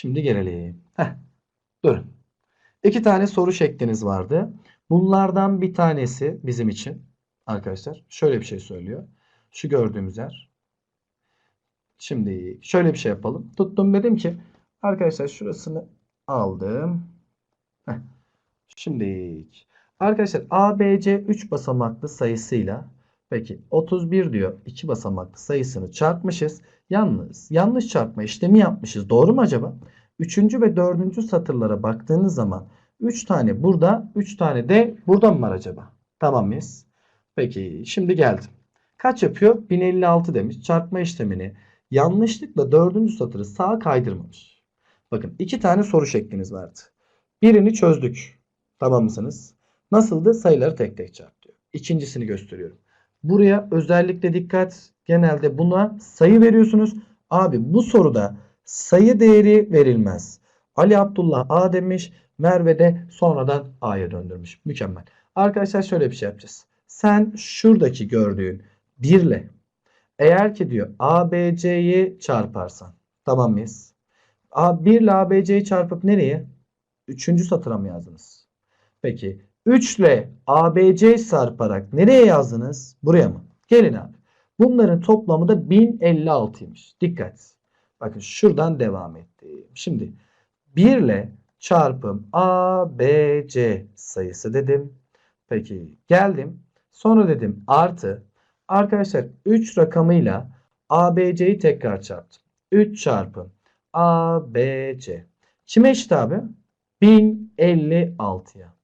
Şimdi gelelim. Heh. Durun. İki tane soru şekliniz vardı. Bunlardan bir tanesi bizim için arkadaşlar şöyle bir şey söylüyor. Şu gördüğümüz yer. Şimdi şöyle bir şey yapalım. Tuttum dedim ki arkadaşlar şurasını aldım. Heh. Şimdi arkadaşlar ABC 3 basamaklı sayısıyla peki 31 diyor 2 basamaklı sayısını çarpmışız. Yalnız yanlış çarpma işlemi yapmışız. Doğru mu acaba? Üçüncü ve dördüncü satırlara baktığınız zaman 3 tane burada 3 tane de burada mı var acaba? Tamam mıyız? Peki şimdi geldim. Kaç yapıyor? 1056 demiş. Çarpma işlemini yanlışlıkla dördüncü satırı sağa kaydırmamış. Bakın iki tane soru şekliniz vardı. Birini çözdük. Tamam mısınız? Nasıldı? Sayıları tek tek çarp diyor. İkincisini gösteriyorum. Buraya özellikle dikkat. Genelde buna sayı veriyorsunuz. Abi bu soruda sayı değeri verilmez. Ali Abdullah A demiş. Merve de sonradan A'ya döndürmüş. Mükemmel. Arkadaşlar şöyle bir şey yapacağız. Sen şuradaki gördüğün 1 ile eğer ki diyor ABC'yi çarparsan tamam mıyız? A, 1 ile ABC'yi çarpıp nereye? Üçüncü satıra mı yazdınız? Peki 3 ile ABC çarparak nereye yazdınız? Buraya mı? Gelin abi. Bunların toplamı da 1056'ymış. Dikkat. Bakın şuradan devam ettim. Şimdi 1 ile çarpım ABC sayısı dedim. Peki geldim. Sonra dedim artı. Arkadaşlar 3 rakamıyla ABC'yi tekrar çarptım. 3 çarpım ABC. Kime eşit abi? 1056'ya.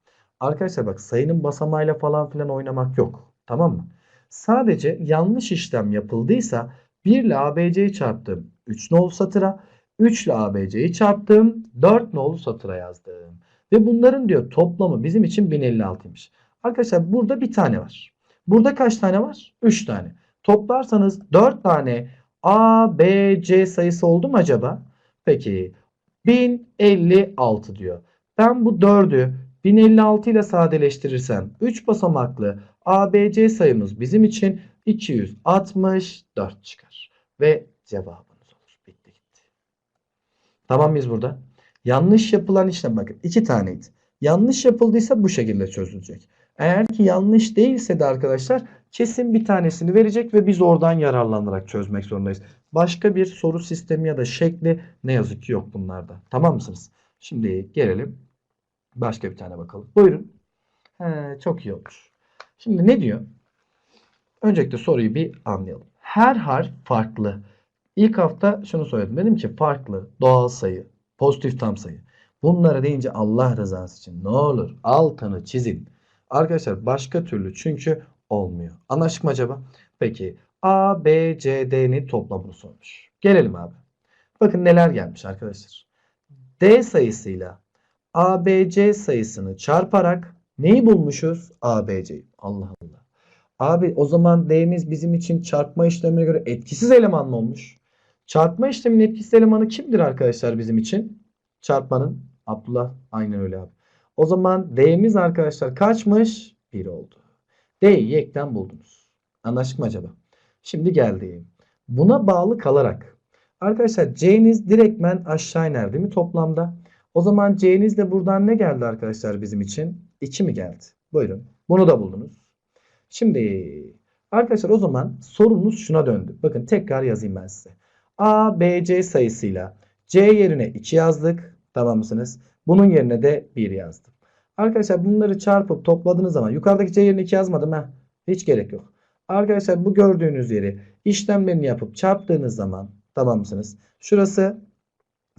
Arkadaşlar bak sayının basamağıyla falan filan oynamak yok. Tamam mı? Sadece yanlış işlem yapıldıysa 1 ile ABC'yi çarptım 3 nolu satıra. 3 ile ABC'yi çarptım 4 nolu satıra yazdım. Ve bunların diyor toplamı bizim için 1056'ymış. Arkadaşlar burada bir tane var. Burada kaç tane var? 3 tane. Toplarsanız 4 tane A, B, C sayısı oldu mu acaba? Peki 1056 diyor. Ben bu 4'ü 1056 ile sadeleştirirsem 3 basamaklı ABC sayımız bizim için 264 çıkar. Ve gitti. Tamam mıyız burada? Yanlış yapılan işlem bakın 2 taneydi. Yanlış yapıldıysa bu şekilde çözülecek. Eğer ki yanlış değilse de arkadaşlar kesin bir tanesini verecek ve biz oradan yararlanarak çözmek zorundayız. Başka bir soru sistemi ya da şekli ne yazık ki yok bunlarda. Tamam mısınız? Şimdi gelelim. Başka bir tane bakalım. Buyurun. He, çok iyi olur. Şimdi ne diyor? Öncelikle soruyu bir anlayalım. Her harf farklı. İlk hafta şunu söyledim. Dedim ki farklı, doğal sayı, pozitif tam sayı. Bunlara deyince Allah rızası için ne olur altını çizin. Arkadaşlar başka türlü çünkü olmuyor. Anlaştık mı acaba? Peki A, B, C, D'nin toplamını sormuş. Gelelim abi. Bakın neler gelmiş arkadaşlar. D sayısıyla ABC sayısını çarparak neyi bulmuşuz? ABC'yi. Allah Allah. Abi o zaman D'miz bizim için çarpma işlemine göre etkisiz eleman mı olmuş? Çarpma işleminin etkisiz elemanı kimdir arkadaşlar bizim için? Çarpmanın. Abdullah. Aynen öyle abi. O zaman D'miz arkadaşlar kaçmış? 1 oldu. D'yi yekten buldunuz. Anlaştık mı acaba? Şimdi geldi. Buna bağlı kalarak arkadaşlar C'niz direktmen aşağı iner değil mi toplamda? O zaman C'niz de buradan ne geldi arkadaşlar bizim için? 2 mi geldi? Buyurun. Bunu da buldunuz. Şimdi arkadaşlar o zaman sorunuz şuna döndü. Bakın tekrar yazayım ben size. A, B, C sayısıyla C yerine 2 yazdık. Tamam mısınız? Bunun yerine de 1 yazdım. Arkadaşlar bunları çarpıp topladığınız zaman yukarıdaki C yerine 2 yazmadım ha. Hiç gerek yok. Arkadaşlar bu gördüğünüz yeri işlemlerini yapıp çarptığınız zaman tamam mısınız? Şurası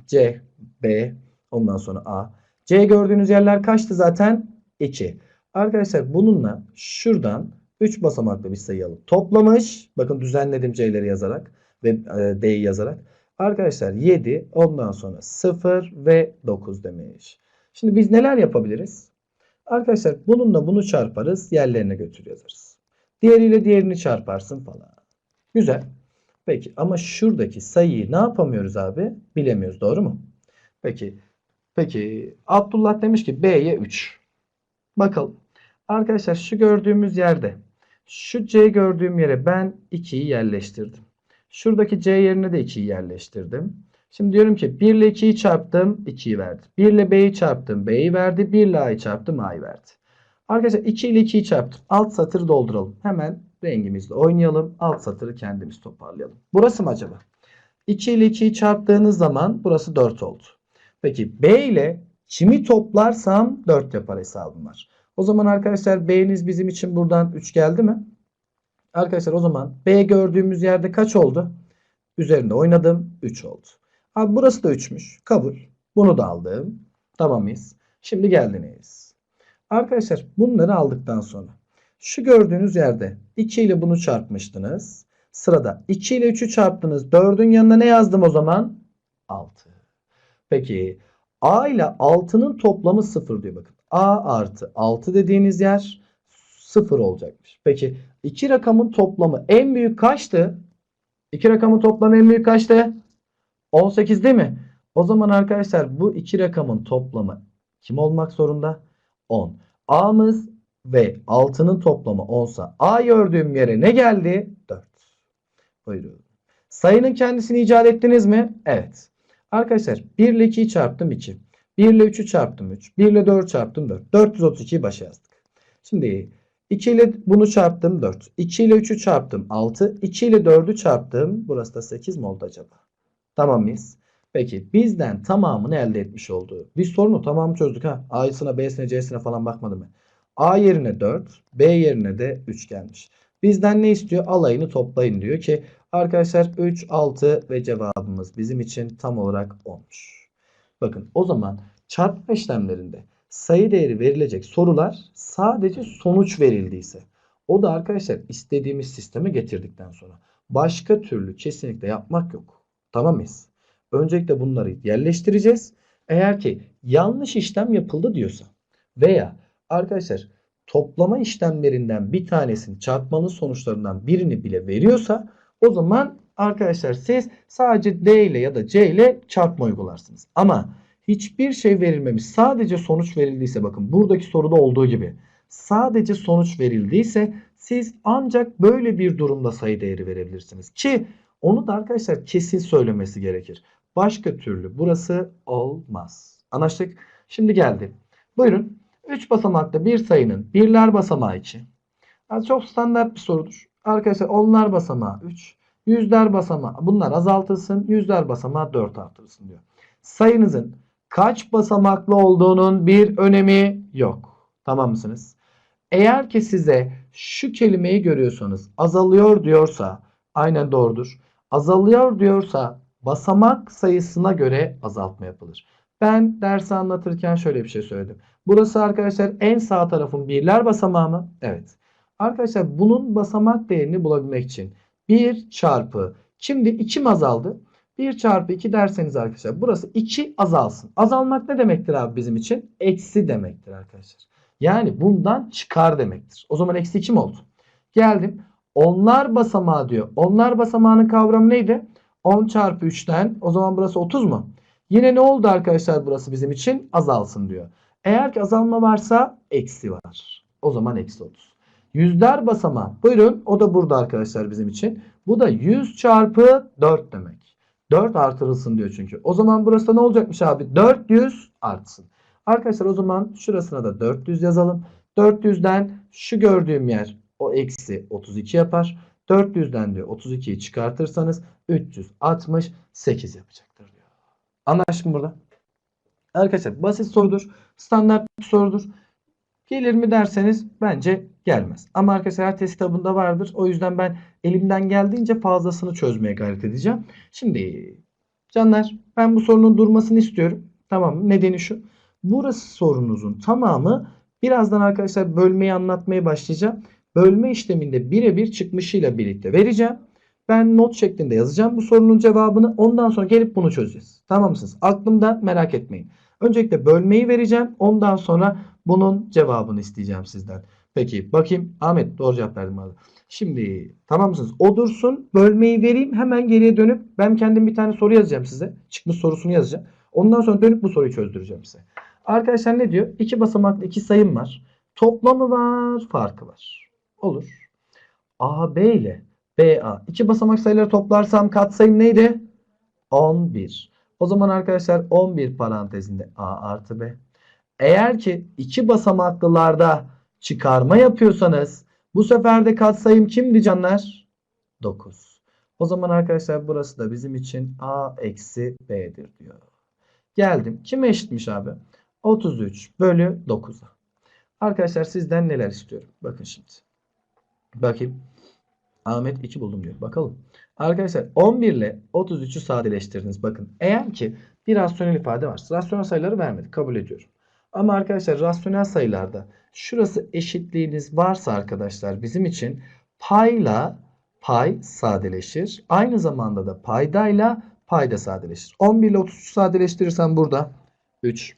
C, B, ondan sonra A. C gördüğünüz yerler kaçtı zaten? 2. Arkadaşlar bununla şuradan 3 basamaklı bir sayı alıp toplamış. Bakın düzenledim C'leri yazarak ve e, D'yi yazarak. Arkadaşlar 7 ondan sonra 0 ve 9 demiş. Şimdi biz neler yapabiliriz? Arkadaşlar bununla bunu çarparız yerlerine götür yazarız. Diğeriyle diğerini çarparsın falan. Güzel. Peki ama şuradaki sayıyı ne yapamıyoruz abi? Bilemiyoruz doğru mu? Peki. Peki Abdullah demiş ki B'ye 3. Bakalım. Arkadaşlar şu gördüğümüz yerde şu C gördüğüm yere ben 2'yi yerleştirdim. Şuradaki C yerine de 2'yi yerleştirdim. Şimdi diyorum ki 1 ile 2'yi çarptım 2'yi verdi. 1 ile B'yi çarptım B'yi verdi. 1 ile A'yı çarptım A'yı verdi. Arkadaşlar 2 ile 2'yi çarptım. Alt satırı dolduralım. Hemen rengimizle oynayalım. Alt satırı kendimiz toparlayalım. Burası mı acaba? 2 ile 2'yi çarptığınız zaman burası 4 oldu. Peki B ile kimi toplarsam 4 yapar hesabım var. O zaman arkadaşlar B'niz bizim için buradan 3 geldi mi? Arkadaşlar o zaman B gördüğümüz yerde kaç oldu? Üzerinde oynadım 3 oldu. Abi burası da 3'müş. Kabul. Bunu da aldım. Tamam mıyız? Şimdi geldiniz. Arkadaşlar bunları aldıktan sonra şu gördüğünüz yerde 2 ile bunu çarpmıştınız. Sırada 2 ile 3'ü çarptınız. 4'ün yanına ne yazdım o zaman? 6. Peki A ile 6'nın toplamı 0 diyor bakın. A artı 6 dediğiniz yer 0 olacakmış. Peki iki rakamın toplamı en büyük kaçtı? İki rakamın toplamı en büyük kaçtı? 18 değil mi? O zaman arkadaşlar bu iki rakamın toplamı kim olmak zorunda? 10. A'mız ve 6'nın toplamı 10 sa A gördüğüm yere ne geldi? 4. Buyurun. Sayının kendisini icat ettiniz mi? Evet. Arkadaşlar 1 ile 2'yi çarptım 2. 1 ile 3'ü çarptım 3. 1 ile 4 çarptım 4. 432'yi başa yazdık. Şimdi 2 ile bunu çarptım 4. 2 ile 3'ü çarptım 6. 2 ile 4'ü çarptım. Burası da 8 mi oldu acaba? Tamam mıyız? Peki bizden tamamını elde etmiş oldu. Biz sorunu tamamı çözdük ha. A'sına, B'sine, C'sine falan bakmadım ben. A yerine 4, B yerine de 3 gelmiş. Bizden ne istiyor? Alayını toplayın diyor ki arkadaşlar 3, 6 ve cevabımız bizim için tam olarak olmuş. Bakın o zaman çarpma işlemlerinde sayı değeri verilecek sorular sadece sonuç verildiyse. O da arkadaşlar istediğimiz sisteme getirdikten sonra. Başka türlü kesinlikle yapmak yok. Tamam mıyız? Öncelikle bunları yerleştireceğiz. Eğer ki yanlış işlem yapıldı diyorsa veya arkadaşlar toplama işlemlerinden bir tanesini çarpmanın sonuçlarından birini bile veriyorsa o zaman arkadaşlar siz sadece D ile ya da C ile çarpma uygularsınız. Ama hiçbir şey verilmemiş sadece sonuç verildiyse bakın buradaki soruda olduğu gibi sadece sonuç verildiyse siz ancak böyle bir durumda sayı değeri verebilirsiniz. Ki onu da arkadaşlar kesin söylemesi gerekir. Başka türlü burası olmaz. Anlaştık? Şimdi geldi. Buyurun. 3 basamaklı bir sayının birler basamağı için. Yani çok standart bir sorudur. Arkadaşlar onlar basamağı 3. Yüzler basamağı bunlar azaltılsın. Yüzler basamağı 4 artırılsın diyor. Sayınızın kaç basamaklı olduğunun bir önemi yok. Tamam mısınız? Eğer ki size şu kelimeyi görüyorsanız azalıyor diyorsa aynen doğrudur. Azalıyor diyorsa basamak sayısına göre azaltma yapılır. Ben dersi anlatırken şöyle bir şey söyledim. Burası arkadaşlar en sağ tarafın birler basamağı mı? Evet. Arkadaşlar bunun basamak değerini bulabilmek için 1 çarpı şimdi 2 mi azaldı? 1 çarpı 2 derseniz arkadaşlar burası 2 azalsın. Azalmak ne demektir abi bizim için? Eksi demektir arkadaşlar. Yani bundan çıkar demektir. O zaman eksi 2 mi oldu? Geldim. Onlar basamağı diyor. Onlar basamağının kavramı neydi? 10 çarpı 3'ten o zaman burası 30 mu? Yine ne oldu arkadaşlar burası bizim için? Azalsın diyor. Eğer ki azalma varsa eksi var. O zaman eksi 30. Yüzler basamağı. Buyurun o da burada arkadaşlar bizim için. Bu da 100 çarpı 4 demek. 4 artırılsın diyor çünkü. O zaman burası da ne olacakmış abi? 400 artsın. Arkadaşlar o zaman şurasına da 400 yazalım. 400'den şu gördüğüm yer o eksi 32 yapar. 400'den diyor 32'yi çıkartırsanız 368 yapacaktır diyor. Anlaştık mı burada? Arkadaşlar basit sorudur. Standart bir sorudur. Gelir mi derseniz bence gelmez. Ama arkadaşlar test kitabında vardır. O yüzden ben elimden geldiğince fazlasını çözmeye gayret edeceğim. Şimdi canlar ben bu sorunun durmasını istiyorum. Tamam? Nedeni şu. Burası sorunuzun tamamı birazdan arkadaşlar bölmeyi anlatmaya başlayacağım. Bölme işleminde birebir çıkmışıyla birlikte vereceğim. Ben not şeklinde yazacağım bu sorunun cevabını. Ondan sonra gelip bunu çözeceğiz. Tamam mısınız? Aklımda merak etmeyin. Öncelikle bölmeyi vereceğim. Ondan sonra bunun cevabını isteyeceğim sizden. Peki bakayım. Ahmet doğru cevap verdim abi. Şimdi tamam mısınız? O dursun. Bölmeyi vereyim. Hemen geriye dönüp ben kendim bir tane soru yazacağım size. Çıkmış sorusunu yazacağım. Ondan sonra dönüp bu soruyu çözdüreceğim size. Arkadaşlar ne diyor? İki basamaklı iki sayım var. Toplamı var, farkı var. Olur. AB ile BA. iki basamak sayıları toplarsam katsayım neydi? 11. O zaman arkadaşlar 11 parantezinde A artı B. Eğer ki iki basamaklılarda çıkarma yapıyorsanız bu sefer de katsayım kimdi canlar? 9. O zaman arkadaşlar burası da bizim için A eksi B'dir diyor. Geldim. Kime eşitmiş abi? 33 bölü 9'a. Arkadaşlar sizden neler istiyorum? Bakın şimdi. Bakayım. Ahmet 2 buldum diyor. Bakalım. Arkadaşlar 11 ile 33'ü sadeleştirdiniz. Bakın eğer ki bir rasyonel ifade varsa rasyonel sayıları vermedik. Kabul ediyorum. Ama arkadaşlar rasyonel sayılarda şurası eşitliğiniz varsa arkadaşlar bizim için payla pay sadeleşir. Aynı zamanda da paydayla payda sadeleşir. 11 ile 33 sadeleştirirsem burada 3.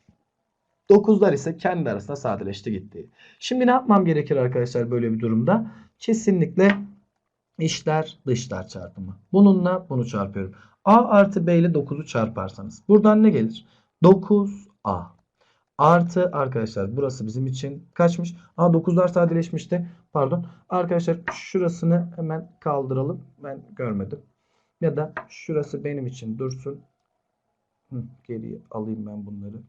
9'lar ise kendi arasında sadeleşti gitti. Şimdi ne yapmam gerekir arkadaşlar böyle bir durumda? Kesinlikle İşler dışlar çarpımı. Bununla bunu çarpıyorum. A artı B ile 9'u çarparsanız. Buradan ne gelir? 9A. Artı arkadaşlar burası bizim için kaçmış? A 9'lar sadeleşmişti. Pardon. Arkadaşlar şurasını hemen kaldıralım. Ben görmedim. Ya da şurası benim için dursun. Hı, geriye alayım ben bunları.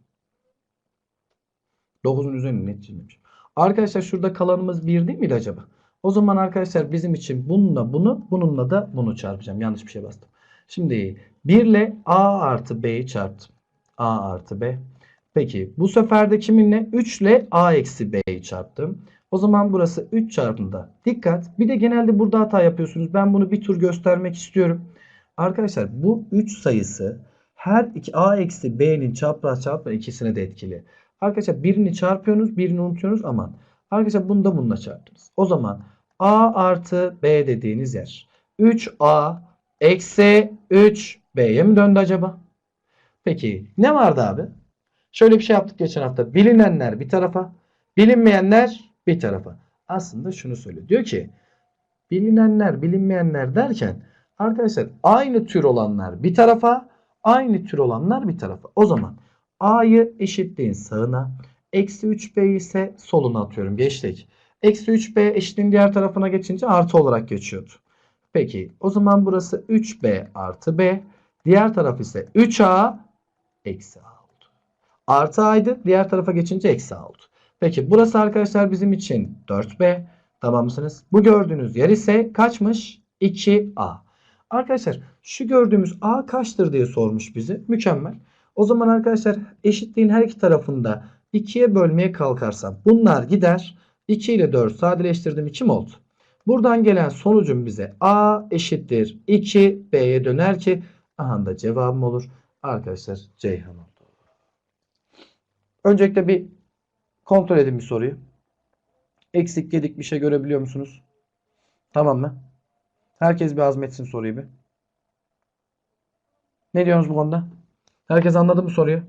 9'un üzerine net çizmemiş. Arkadaşlar şurada kalanımız 1 değil miydi acaba? O zaman arkadaşlar bizim için bununla bunu, bununla da bunu çarpacağım. Yanlış bir şey bastım. Şimdi 1 ile A artı B'yi çarptım. A artı B. Peki bu sefer de kiminle? 3 ile A eksi B'yi çarptım. O zaman burası 3 çarpımda. Dikkat. Bir de genelde burada hata yapıyorsunuz. Ben bunu bir tur göstermek istiyorum. Arkadaşlar bu 3 sayısı her iki A eksi B'nin çapraz çarpma ikisine de etkili. Arkadaşlar birini çarpıyorsunuz, birini unutuyorsunuz aman. Arkadaşlar bunu da bununla çarptınız. O zaman A artı B dediğiniz yer 3A eksi 3B'ye mi döndü acaba? Peki ne vardı abi? Şöyle bir şey yaptık geçen hafta. Bilinenler bir tarafa, bilinmeyenler bir tarafa. Aslında şunu söylüyor. Diyor ki bilinenler, bilinmeyenler derken arkadaşlar aynı tür olanlar bir tarafa, aynı tür olanlar bir tarafa. O zaman A'yı eşitliğin sağına, eksi 3B'yi ise soluna atıyorum. Geçtik. Eksi 3B eşitliğin diğer tarafına geçince artı olarak geçiyordu. Peki o zaman burası 3B artı B. Diğer taraf ise 3A eksi A oldu. Artı A'ydı. Diğer tarafa geçince eksi A oldu. Peki burası arkadaşlar bizim için 4B. Tamam mısınız? Bu gördüğünüz yer ise kaçmış? 2A. Arkadaşlar şu gördüğümüz A kaçtır diye sormuş bizi. Mükemmel. O zaman arkadaşlar eşitliğin her iki tarafında 2'ye bölmeye kalkarsam bunlar gider. 2 ile 4 sadeleştirdim 2 mi oldu? Buradan gelen sonucum bize A eşittir 2 B'ye döner ki aha da cevabım olur. Arkadaşlar Ceyhan oldu. Öncelikle bir kontrol edin bir soruyu. Eksik gedik bir şey görebiliyor musunuz? Tamam mı? Herkes bir azmetsin soruyu bir. Ne diyorsunuz bu konuda? Herkes anladı mı soruyu?